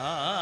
आ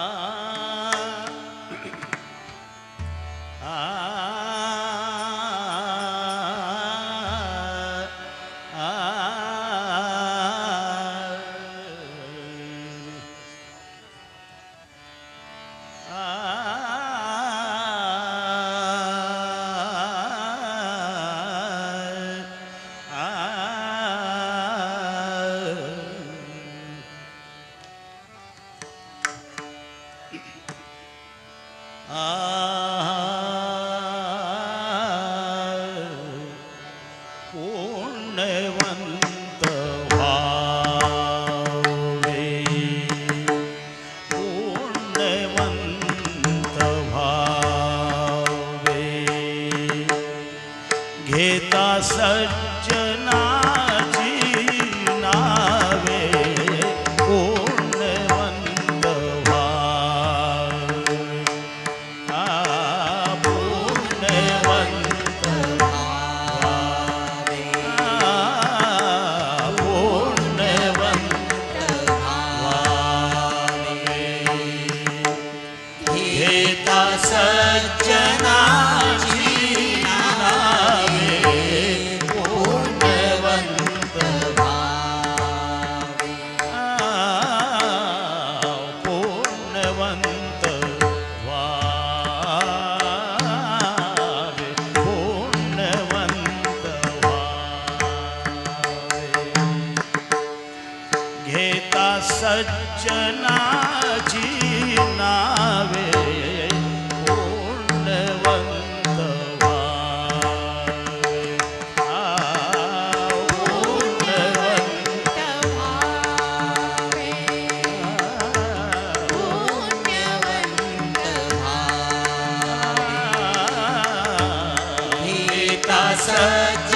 सच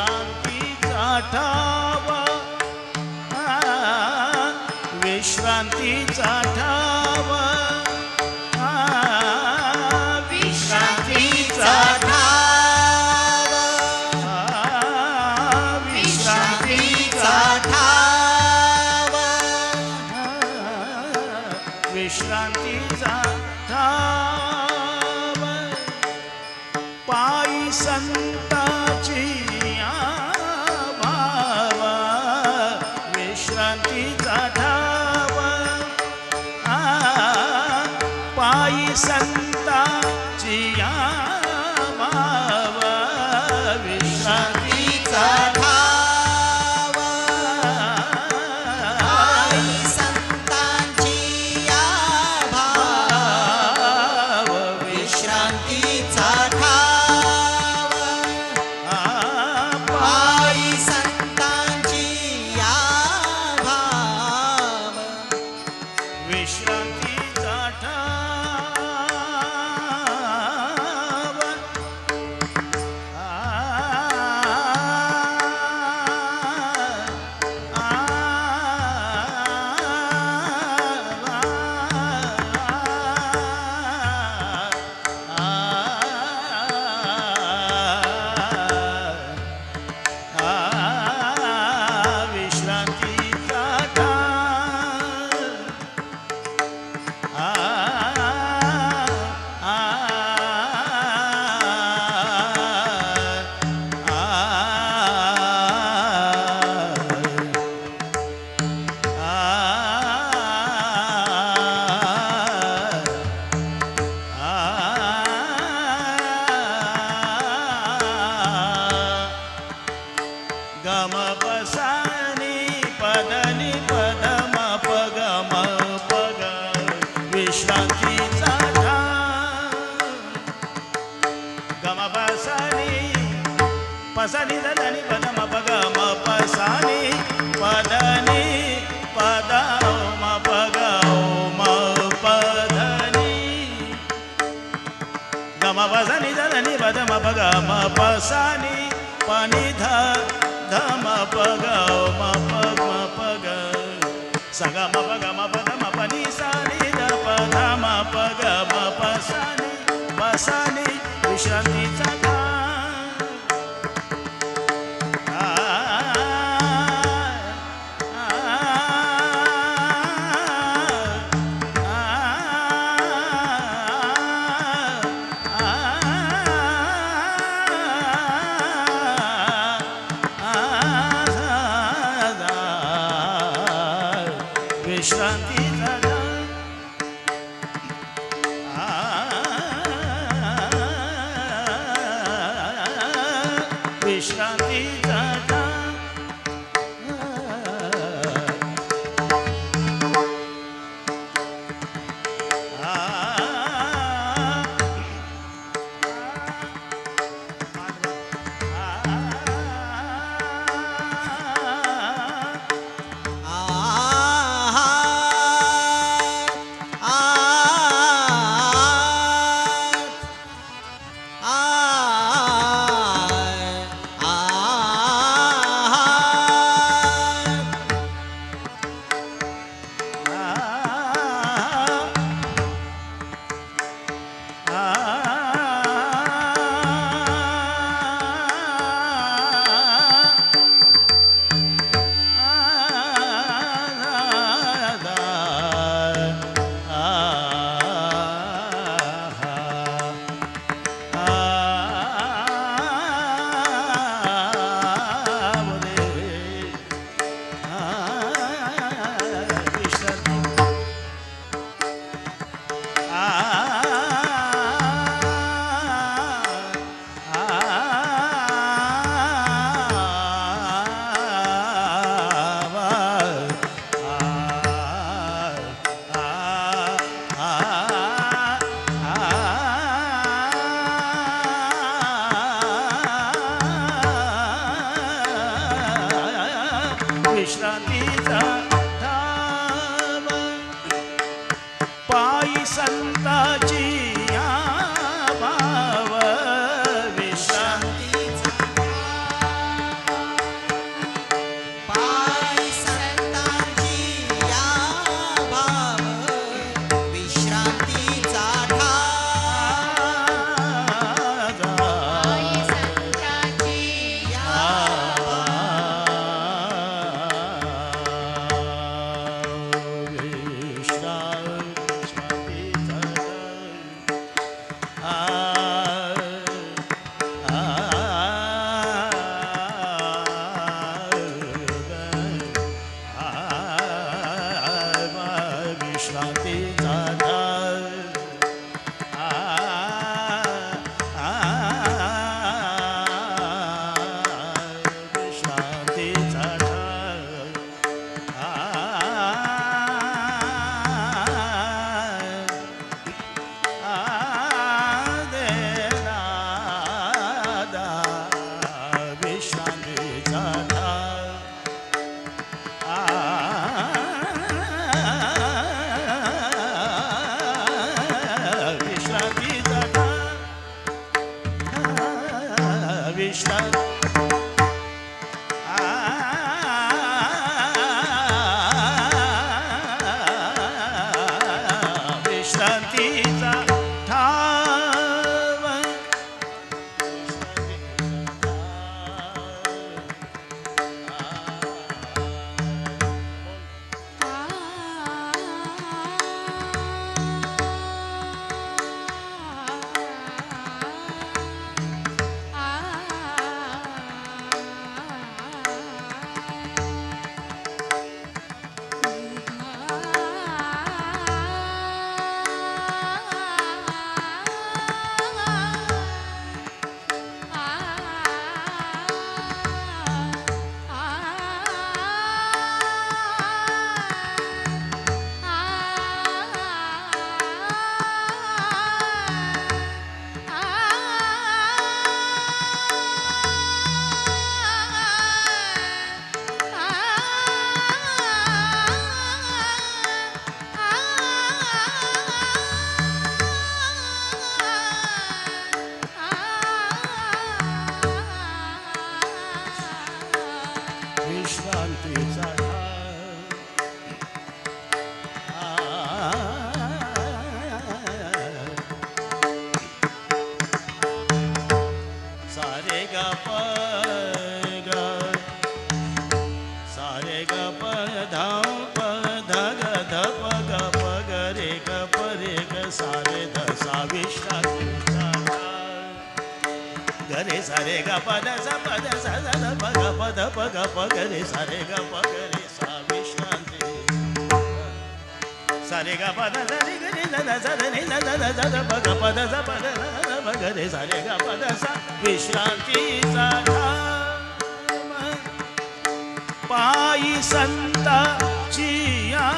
विश्रांतीचा ठावा विश्रांतीचा ठावा पसानी ददनी पदम पगम पसानी पदनी पदम पगम पधनी गम पसानी ददनी पदम पगम पसानी पनी ध धम पग म पग म पग सग म विश्रांती विश्रांतीचा पद रि गरी लन जर नि लन सा विश्रांतीचा पायी संताची या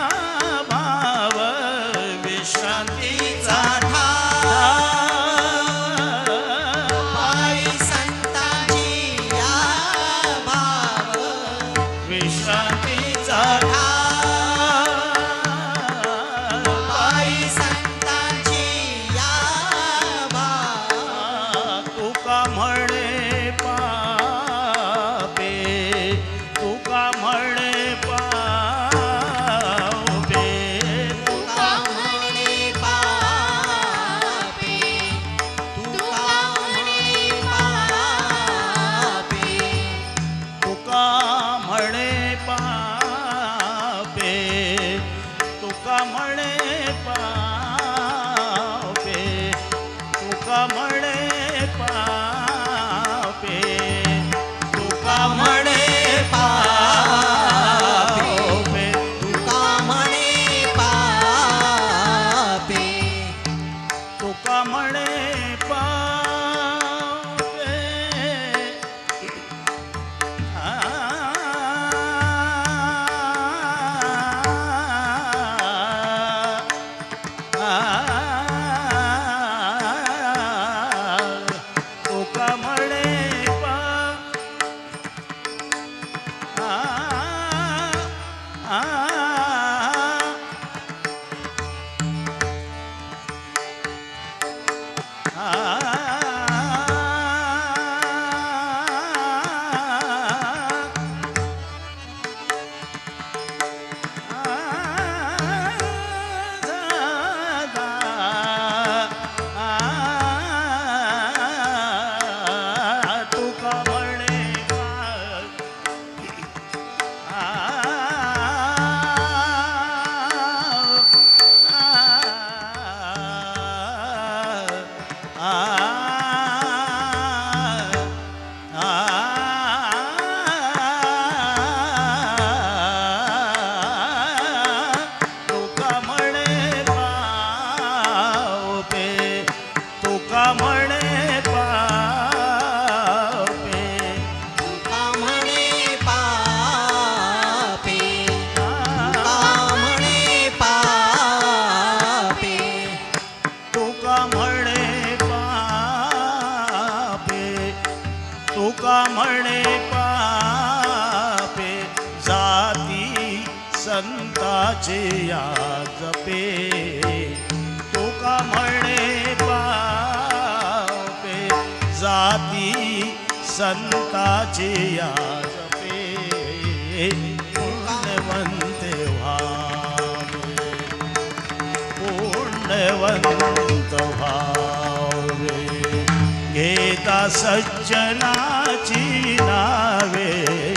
माझे जपे तो का म्हणे पापे जाती संताचे या जपे पूर्णवंत व्हा पूर्णवंत व्हावे घेता सज्जनाची नावे